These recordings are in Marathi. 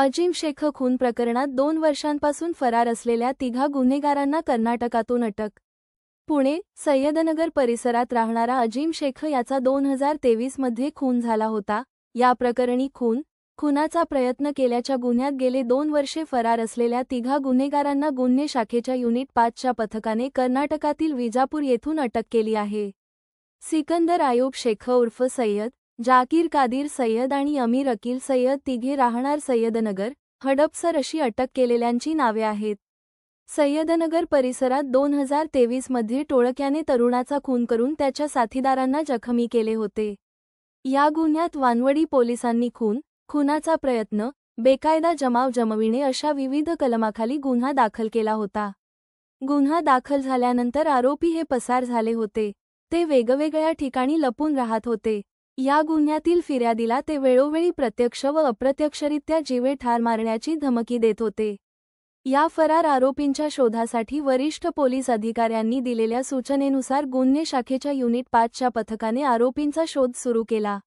अजिम शेख खून प्रकरणात दोन वर्षांपासून फरार असलेल्या तिघा गुन्हेगारांना कर्नाटकातून अटक. पुणे सय्यदनगर परिसरात राहणारा अजिम शेख याचा दोन हजार तेवीसमध्ये खून झाला होता. या प्रकरणी खून खुनाचा प्रयत्न केल्याच्या गुन्ह्यात गेले दोन वर्षे फरार असलेल्या तिघा गुन्हेगारांना गुन्हे शाखेच्या युनिट पाचच्या पथकाने कर्नाटकातील विजापूर येथून अटक केली आहे. सिकंदर आयूब शेख उर्फ सय्यद जाकीर कादीर सय्यद आणि अमीर अकील सय्यद तिघे राहणार सय्यदनगर हडपसर अशी अटक केलेल्यांची नावे आहेत. सय्यदनगर परिसरात दोन हजार तेवीसमध्ये टोळक्याने तरुणाचा खून करून त्याच्या साथीदारांना जखमी केले होते. या गुन्ह्यात वानवडी पोलिसांनी खून खुनाचा प्रयत्न बेकायदा जमाव जमविणे अशा विविध कलमाखाली गुन्हा दाखल केला होता. गुन्हा दाखल झाल्यानंतर आरोपी हे पसार झाले होते. ते वेगवेगळ्या ठिकाणी लपून राहत होते. या गुन्ह्यातील फिर्यादीला ते वेळोवेळी प्रत्यक्ष व अप्रत्यक्षरित्या जीवे ठार मारण्याची धमकी देत होते. या फरार आरोपींच्या शोधासाठी वरिष्ठ पोलीस अधिकाऱ्यांनी दिलेल्या सूचनेनुसार गुन्हे शाखेच्या युनिट पाचच्या पथकाने आरोपींचा शोध सुरू केला.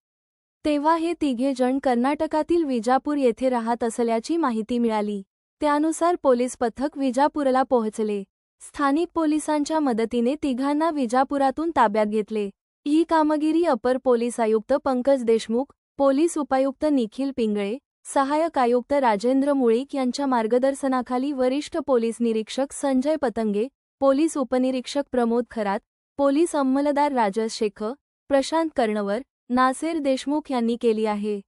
तेव्हा हे तिघे जण कर्नाटकातील विजापूर येथे राहत असल्याची माहिती मिळाली. त्यानुसार पोलीस पथक विजापूरला पोहोचले. स्थानिक पोलिसांच्या मदतीने तिघांना विजापुरातून ताब्यात घेतले. ही कामगिरी अपर पोलीस आयुक्त पंकज देशमुख पोलीस उपायुक्त निखिल पिंगळे सहाय्यक आयुक्त राजेंद्र मुळीक यांच्या मार्गदर्शनाखाली वरिष्ठ पोलीस निरीक्षक संजय पतंगे पोलीस उपनिरीक्षक प्रमोद खरात पोलीस अंमलदार राजस शेख प्रशांत कर्णवर नासेर देशमुख यांनी केली आहे.